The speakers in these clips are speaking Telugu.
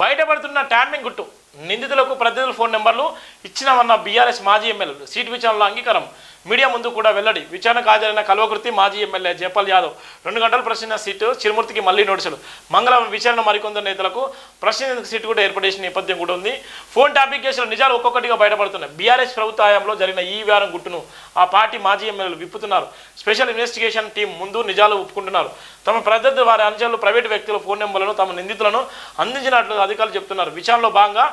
బయటపడుతున్న ట్యామింగ్ గుట్టు. నిందితులకు ప్రతినిధుల ఫోన్ నెంబర్లు. ఇచ్చినామన్న బీఆర్ఎస్ మాజీ ఎమ్మెల్యేలు. సీట్ విచారణలో అంగీకారం. మీడియా ముందు కూడా వెల్లడి. విచారణకు హాజరైన కల్వకృతి మాజీ ఎమ్మెల్యే జయపాల్ యాదవ్ రెండు గంటలు ప్రశ్న సీటు చిరుమూర్తికి మళ్ళీ నోటీసులు. మంగళవారం విచారణ మరికొందరు నేతలకు ప్రశ్న సీటు కూడా ఏర్పడేసిన నేపథ్యం కూడా ఉంది. ఫోన్ టాపిక్ కేసులు నిజాలు ఒక్కొక్కటిగా బయటపడుతున్నాయి. బీఆర్ఎస్ ప్రభుత్వ హయాంలో జరిగిన ఈ వారం గుట్టును ఆ పార్టీ మాజీ ఎమ్మెల్యేలు విప్పుతున్నారు. స్పెషల్ ఇన్వెస్టిగేషన్ టీం ముందు నిజాలు ఒప్పుకుంటున్నారు. తమ ప్రత్యర్థి వారి అనుచరులు ప్రైవేటు వ్యక్తుల ఫోన్ నెంబర్లను తమ నిందితులను అందించినట్లు అధికారులు చెప్తున్నారు. విచారణలో భాగంగా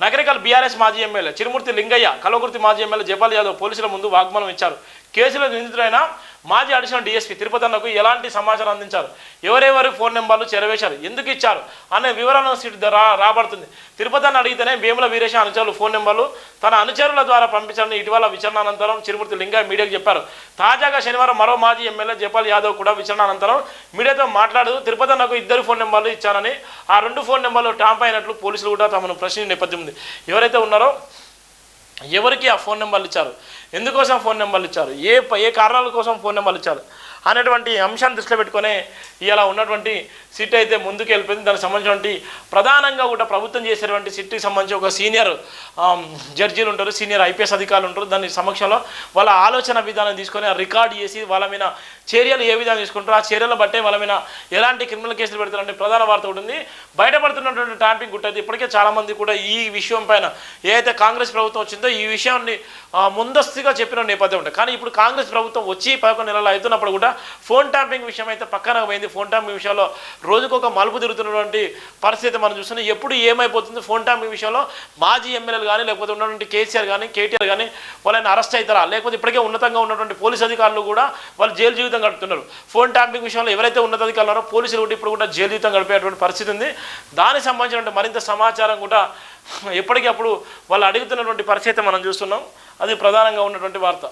నగరికల్ బీఆర్ఎస్ మాజీ ఎమ్మెల్యే చిరుమూర్తి లింగయ్య కలవకుర్తి మాజీ ఎమ్మెల్యే జపాల్ యాదవ్ పోలీసుల ముందు వాగ్మనం ఇచ్చారు. కేసులో నిందితుడైన మాజీ అడిషనల్ డిఎస్పీ తిరుపతి అన్నకు ఎలాంటి సమాచారం అందించారు? ఎవరెవరి ఫోన్ నెంబర్లు చెరవేశారు? ఎందుకు ఇచ్చారు? అనే వివరాలను సీట్ రా రాబడుతుంది. తిరుపతి అన్న అడిగితేనే భీముల వీరేశ అనుచరులు ఫోన్ నెంబర్లు తన అనుచరుల ద్వారా పంపించాలని ఇటీవల విచారణ అనంతరం చిరుమూర్తి లింగయ్య మీడియాకు చెప్పారు. తాజాగా శనివారం మరో మాజీ ఎమ్మెల్యే జపాల్ యాదవ్ కూడా విచారణ అనంతరం మీడియాతో మాట్లాడుతూ తిరుపతి అన్నకు ఇద్దరు ఫోన్ నెంబర్లు ఇచ్చారని ఆ రెండు ఫోన్ నెంబర్లు టాంప్ అయినట్లు పోలీసులు కూడా తమను ప్రశ్న నేపథ్యం ఉంది. ఎవరైతే ఉన్నారో ఎవరికి ఆ ఫోన్ నెంబర్లు ఇచ్చారు? ఎందుకోసం ఫోన్ నెంబర్లు ఇచ్చారు? ఏ ఏ కారణాల కోసం ఫోన్ నెంబర్లు ఇచ్చారు? అనేటువంటి అంశాన్ని దృష్టిలో పెట్టుకొని ఇలా ఉన్నటువంటి సిట్ అయితే ముందుకు వెళ్ళిపోయింది. దానికి సంబంధించినటువంటి ప్రధానంగా కూడా ప్రభుత్వం చేసేటువంటి సిట్కి సంబంధించి ఒక సీనియర్ జడ్జీలు ఉంటారు సీనియర్ ఐపీఎస్ అధికారులు ఉంటారు. దాని సమక్షంలో వాళ్ళ ఆలోచన విధానం తీసుకొని రికార్డ్ చేసి వాళ్ళ మీద చర్యలు ఏ విధంగా తీసుకుంటారో? ఆ చర్యలు బట్టే వాళ్ళ మీద ఎలాంటి క్రిమినల్ కేసులు పెడతారంటే ప్రధాన వార్త ఉంటుంది ఉంది. బయటపడుతున్నటువంటి టాపిక్ గుట్టది ఇప్పటికే చాలామంది కూడా ఈ విషయం పైన ఏదైతే కాంగ్రెస్ ప్రభుత్వం వచ్చిందో ఈ విషయాన్ని ముందస్తుగా చెప్పిన నేపథ్యం ఉంటుంది కానీ ఇప్పుడు కాంగ్రెస్ ప్రభుత్వం వచ్చి పదకొండు నెలలు అవుతున్నప్పుడు కూడా ఫోన్ ట్యాంపింగ్ విషయం అయితే పక్కన పోయింది. ఫోన్ ట్యాంపింగ్ విషయంలో రోజుకొక మలుపు తిరుగుతున్నటువంటి పరిస్థితి మనం చూస్తున్నాం. ఎప్పుడు ఏమైపోతుంది ఫోన్ ట్యాంపింగ్ విషయంలో? మాజీ ఎమ్మెల్యేలు కానీ లేకపోతే ఉన్నటువంటి కేసీఆర్ కానీ కేటీఆర్ కానీ వాళ్ళని అరెస్ట్ అవుతారా? లేకపోతే ఇప్పటికే ఉన్నతంగా ఉన్నటువంటి పోలీస్ అధికారులు కూడా వాళ్ళు జైలు జీవితం గడుపుతున్నారు. ఫోన్ ట్యాంపింగ్ విషయంలో ఎవరైతే ఉన్నతాధికారులు ఉన్నారో పోలీసులు కూడా ఇప్పుడు కూడా జైలు జీవితం గడిపేటువంటి పరిస్థితి ఉంది. దానికి సంబంధించినటువంటి మరింత సమాచారం కూడా ఎప్పటికప్పుడు వాళ్ళు అడుగుతున్నటువంటి పరిచయత మనం చూస్తున్నాం. అది ప్రధానంగా ఉన్నటువంటి వార్త.